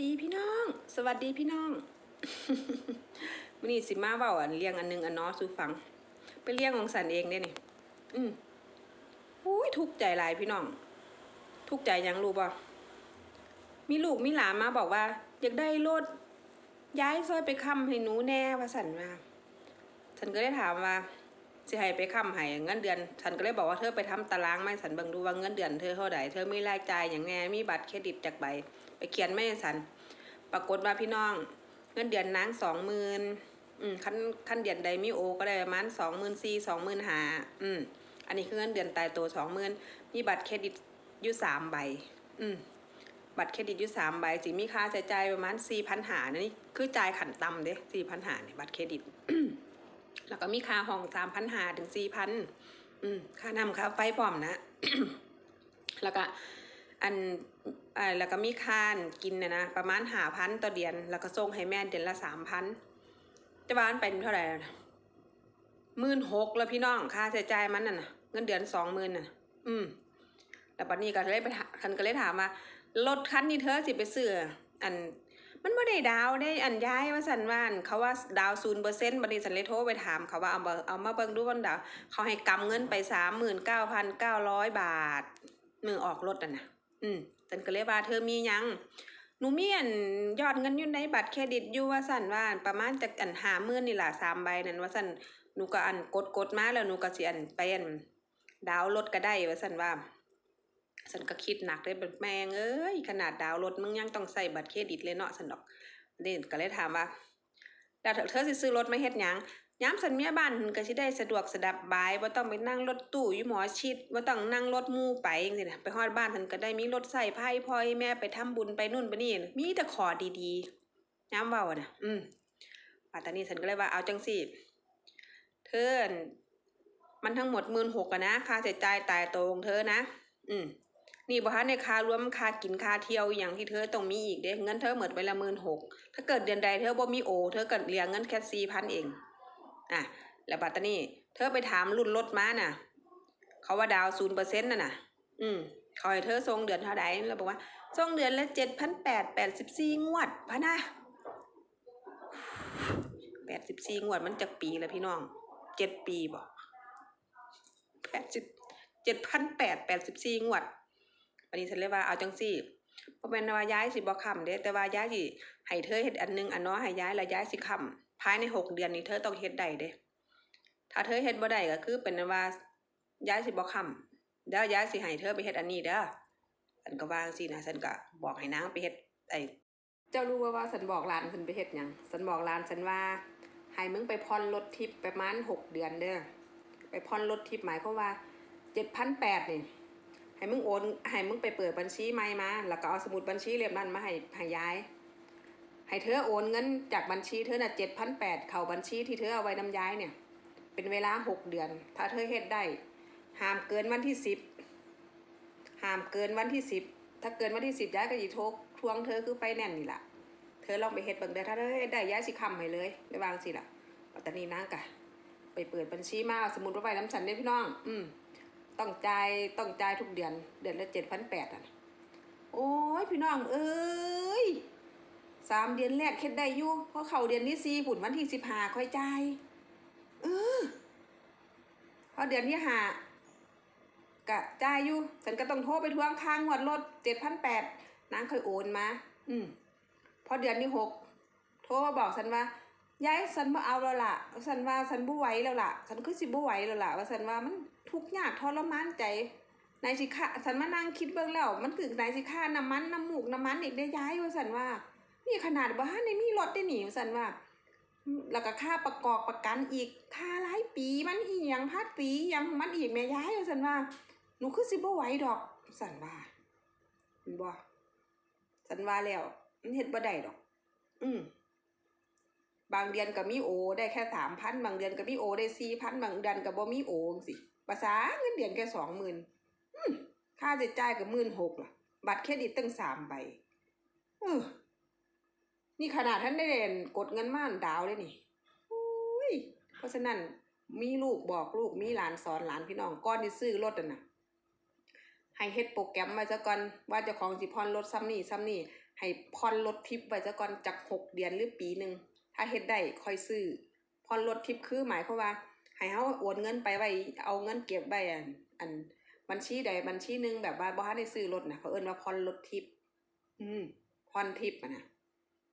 ดีพี่น้อง สวัสดีพี่น้องมื้อนี้สิมาเว้าอันเลี้ยงอันนึงอันนาะสู่ฟัง ไปเลี้ยงของสันเองเด้นี่ อืมอุ้ยทุกใจหลายพี่น้อง ทุกใจยังรู้บ่ะมีลูกมีหลานมาบอกว่า อยากได้รถย้ายซอยไปค้ำให้หนูแน่ว่าสันว่าฉันก็ได้ถามว่า สิให้ไปค้ำให้เงินเดือน ฉันก็เลยบอกว่าเธอไปทำตารางไมาให้ฉันเบิ่งดูว่าเงินเดือนเธอเท่าใดเธอมีรายจ่ายอย่างแน่มีบัตรเครดิตจากใบ ไปเขียนไม่ฉัน ปรากฏว่าพี่น้อง เงินเดือนนางสองหมื่นอืมขั้นขั้นเดือนใดมีโอก็ได้ประมาณสองหมื่นสี่สองหมื่นห้าอืมอันนี้คือเงินเดือนตายตัวสองหมื่นมีบัตรเครดิตอยู่สามใบ อืมบัตรเครดิตอยู่สามใบสิมีค่าใช้จ่ายประมาณสี่พันหานี่คือจ่ายขันต่ำเด้สี่พันหาเนี่ยบัตรเครดิต แล้วก็มีค่าห้องสามพันหาถึงสี่พันอืมค่าน้ำค่าไฟพร้อมนะ แล้วก็อันอ่าแล้วก็มีค่านกินนะนะประมาณหาพันต่อเดือน แล้วก็ส่งให้แม่เดือนละสามพันจะบ้านเป็นเท่าไหร่หมื่นหกแล้วพี่น้องค่าใช้จ่ายมันน่ะนะเงินเดือนสองหมื่นน่ะ อืมแล้วปัจนี้ก็เลยไปคันก็เลยถามว่า รถคันนี้เธอสิไปซื้ออัน มันไม่ได้ดาวได้อันย้ายว่าสันว่านเขาว่าดาวศูนย์เปอร์เซ็นต์บัดนี้สันเลยโทรไปถามเขาว่าเอามาเอามาเบิ่งดูวันดาว เขาให้กำเงินไปสามหมื่นเก้าพันเก้าร้อยบาท มือออกรถอะนะอืมฉันก็เลยว่าเธอมียังหนูมีอันยอดเงินอยู่ในบัตรเครดิตอยู่ว่าสันว่าประมาณจากอันหาหมื่นนี่แหละสามใบนั่นว่าสันหนูก็อันกดกดมาแล้วหนูก็สิอันไปอันดาวรถก็ได้ว่าสันว่า ฉันก็คิดหนักเลยแบบแม่งเอ้ยขนาดดาวรถมึงยังต้องใส่บัตรเครดิตเลยเนาะสันดอกเด่นก็เลยถามว่าแล้วเธอสิซื้อรถมาเฮ็ดหยังย้ำสันเมียบ้านเพิ่นก็สิได้สะดวกสดับบายบ่ต้องไปนั่งรถตู้อยู่หมอชิดบ่ต้องนั่งรถมู่ไปจังซี่นะไปฮอดบ้านเพิ่นก็ได้มีรถใส่ไผพ่อให้แม่ไปทำบุญไปนู่นไปนี่มีแต่ขอดีๆย้ำเว้าน่ะ อืมปัตตานีฉันก็เลยว่าเอาจังซี่เธออั่นมันทั้งหมด16,000อะนะค่าใช้จ่ายตายตัวของเธอนะ อืม นี่บ่ทันในค่ารวมค่ากินค่าเที่ยวอย่างที่เธอต้องมีอีกเด้เงินเธอหมดไปละ16,000ถ้าเกิดเดือนใดเธอบ่มีโอ เธอเก็เหลือเงินแค่4,000เองอะแล้วบัตตานี่เธอไปถามรุ่นรถมาน่ะ เขาว่าดาวศูนย์เปอร์เซ็นต์น่ะน่ะ อืมเขาให้เธอส่งเดือนเท่าไหร่แล้วบอกว่าส่งเดือนละเจ็ดพันแปดแปดสิบสี่งวดพะนะแปดสิบสี่งวดมันจะปีแล้วพี่น้องเจ็ดปีบอกแปดสิบเจ็ดพันแปดแปดสิบสี่งวด วันนี้ฉันเลยว่าเอาจังสี่เพราะเป็นว่าย้ายสิบ่คำเด้แต่ว่าย้ายสิให้เธอเฮ็ดอันหนึงอันน้อให้ย้ายแล้วย้ายสิคำภายในหกเดือนนี้เธอต้องเฮ็ดได้เด้ถ้าเธอเฮ็ดบ่ได้ก็คือเป็นนว่าย้ายสิบ่คำเดี๋ยวย้ายสิให้เธอไปเฮ็ดอันนี้เด้อฉันก็วาจั่งซี่นะฉันก็บอกให้นางไปเฮ็ดไอ้เจ้ารู้ว่าว่าฉันบอกหลานฉันไปเฮ็ดหยังฉันบอกหลานฉันว่าให้มึงไปผ่อนรถทิปประมาณหกเดือนเด้อไปผ่อนรถทิปหมายความว่า7,800นี่ ให้มึงโอนให้มึงไปเปิดบัญชีใหม่มา แล้วก็เอาสมุดบัญชีเล่มนั้นมาให้ให้ย้าย ให้เธอโอนเงินจากบัญชีเธอน่ะ7,800เข้าบัญชีที่เธอเอาไว้นำย้ายเนี่ย เป็นเวลาหกเดือน ถ้าเธอเฮ็ดได้ ห้ามเกินวันที่สิบ ห้ามเกินวันที่สิบ ถ้าเกินวันที่สิบย้ายก็อีโทกทวงเธอคือไปแน่นนี่ล่ะเธอลองไปเฮ็ดเบิ่งได้ถ้าเธอเฮ็ดได้ย้ายสิคำให้เลยได้วางสิล่ะปัตตานีนางกะไปเปิดบัญชีมาเอาสมุดไว้น้ำฉันได้อพี่น้อง อืม ต้องจ่ายต้องจ่ายทุกเดือน เดือนละเจ็ดพันแปดอะโอ้ยพี่น้องเอ้ยสามเดือนแรกเฮ็ดได้อยู่เพราะเขาเดือนที่สี่ปุ่นวันที่สิบห้าค่อยจ่ายเออพอเดือนที่ห้ากะจ่ายอยู่ฉันก็ต้องโทรไปทวงค่างวดรถเจ็ดพันแปดนางเคยโอนมา อืมพอเดือนที่หกโทรมาบอกฉันว่า ยายฉันบ่เอาแล้วล่ะฉันว่าฉันบ่ไหวแล้วล่ะฉันคือสิบ่ไหวแล้วล่ะว่าฉันว่ามันทุกข์ยากทรมานใจนายสิค่าฉันมานั่งคิดเบิ่งแล้ว มันคือนายสิค่าน้ำมันน้ำหมูกน้ำมันอีกได้ย้ายว่าฉันว่า นี่ขนาดบ่ทันได้มีรถได้หนีว่าฉันว่า แล้วก็ค่าประกอบประกันอีกค่าหลายปีมันอีหยังพัดปีอีหยังมันอีกแม่ย้ายว่าซั่นว่าหนูคือสิบ่ไหวดอกซั่นว่าบ่ซั่นว่าแล้วมันเฮ็ดบ่ได้ดอก อืม บางเดือนก็มีโอ ได้แค่3,000บางเดือนก็มีโอได้4,000บางเดือนก็บ่มีโอจังซี่ภาษาเงินเดือนแค่20,000อืมค่าใช้จ่ายก็16,000ล่ะ บัตรเครดิตตั้ง3ใบเออนี่ขนาดท่านได้เรียนกดเงินม่านดาวเลยนี่อุ้ยเพราะฉะนั้นมีลูกบอกลูกมีหลานสอนหลานพี่น้องก่อนที่ซื้อรถน่ะนะให้เฮ็ดโปรแกรมไว้ซะก่อนว่าจ้าของสิพรรถซ้ำนี่ซ้ำนี่ให้ผ่อนรถทิปไว้ซะก่อนจากหกเดือนหรือปีหนึ่ง ถ้าเฮ็ดได้ค่อยซื้อผ่อนรถทิปคือหมายความว่าให้เฮาโอนเงินไปไว้เอาเงินเก็บไว้อันอันบัญชีใดบัญชีหนึงแบบว่าบ่ทันได้ซื้อรถน่ะเขาเอิ้นว่าผ่อนรถทิปอืมผ่อนทิปอะนะ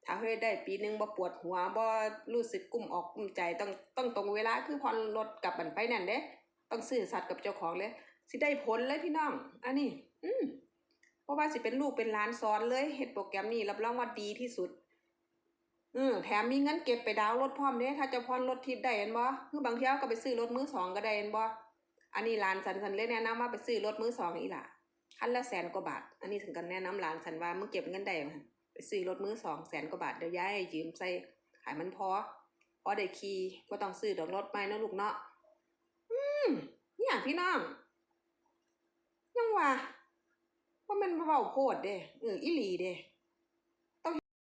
ถ้าเฮ็ดได้ปีหนึงบ่ปวดหัวบ่รู้สึกกุ้มออกกุ้มใจต้องต้องตรงเวลาคือผ่อนรถกับบันไปนั่นเด้ต้องซื่อสัตย์กับเจ้าของเลยสิได้ผลเลยพี่น้อง อันนี้ อืมเพราะว่าสิเป็นลูกเป็นหลานสอนเลยเฮ็ดโปรแกรมนี้รับรองว่าดีที่สุด อืมแถมมีเงินเก็บไปดาวน์รถพร้อมเด้ถ้าจะผ่อนรถทิปได้เห็นบ่คือบางเที่ยวก็ไปซื้อรถมือสองก็ได้เห็นบ่อันนี้หลานสันสันเลยแนะนำว่าไปซื้อรถมือสองอีหล่ะคันละแสนกว่าบาท อันนี้ถึงกันแนะนำหลานสันว่ามึงเก็บเงินได้มั้ไปซื้อรถมือสองแสนกว่าบาทเดี๋ยวยายยืมใส่ขายมันพอพอได้ขี่บ่ต้องซื้อดอกรถใหม่เนาะลูกเนาะอืมเนี่ยพี่น้องยังว่าว่ามันเว้าโพดเด้เอออีหลีเด้